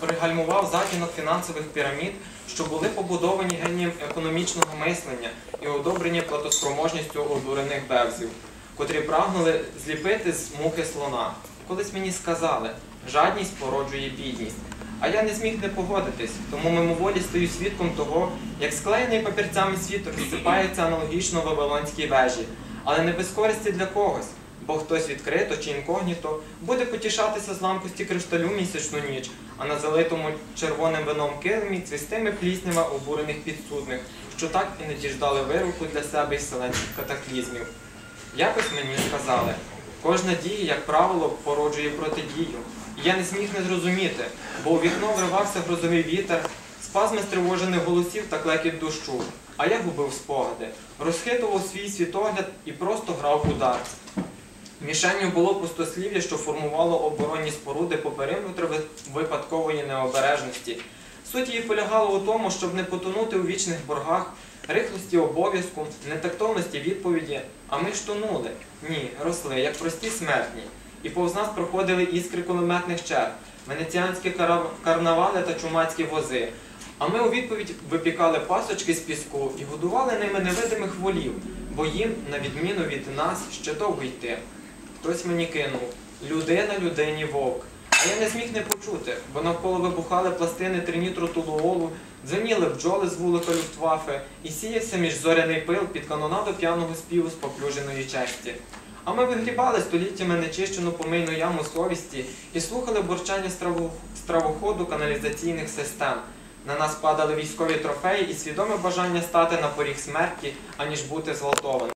Пригальмував затінок фінансових пірамід, що були побудовані генієм економічного мислення і одобрені платоспроможністю одурених бевзів, котрі прагнули зліпити з мухи слона. Колись мені сказали, жадність породжує бідність. А я не зміг не погодитись, тому мимоволі стою свідком того, як склеєний папірцями світ розсипається аналогічно Вавилонській вежі, але не без користі для когось, бо хтось відкрито чи інкогніто буде потішатися з ламкості кришталю місячну ніч, а на залитому червоним вином килимі цвістими пліснями обурених підсудних, що так і не діждали вироку для себе і вселенських катаклізмів. Якось мені сказали, кожна дія, як правило, породжує протидію. І я не зміг не зрозуміти, бо у вікно вривався грозовий вітер, спазми стривожених голосів та клекіт дощу. А я губив спогади, розхитував свій світогляд і просто грав у дартс. Мішенню було пустослів'я, що формувало оборонні споруди по периметру випадкової необережності. Суть її полягала у тому, щоб не потонути у вічних боргах, рихлості обов'язку, нетактовності відповіді, а ми ж тонули. Ні, росли, як прості смертні. І повз нас проходили іскри кулеметних черг, венеціанські карнавали та чумацькі вози. А ми у відповідь випікали пасочки з піску і годували ними невидимих волів, бо їм, на відміну від нас, ще довго йти. Хтось мені кинув людина людині вовк. А я не зміг не почути, бо навколо вибухали пластини тринітротулуолу, дзвеніли бджоли з вулика Люфтваффе і сіявся між зоряний пил під канонаду п'яного співу споплюженої честі. А ми вигрібали століттями нечищену помийну яму совісті і слухали бурчання стравоходу каналізаційних систем. На нас падали військові трофеї і свідоме бажання стати на поріг смерті, аніж бути зґвалтованим.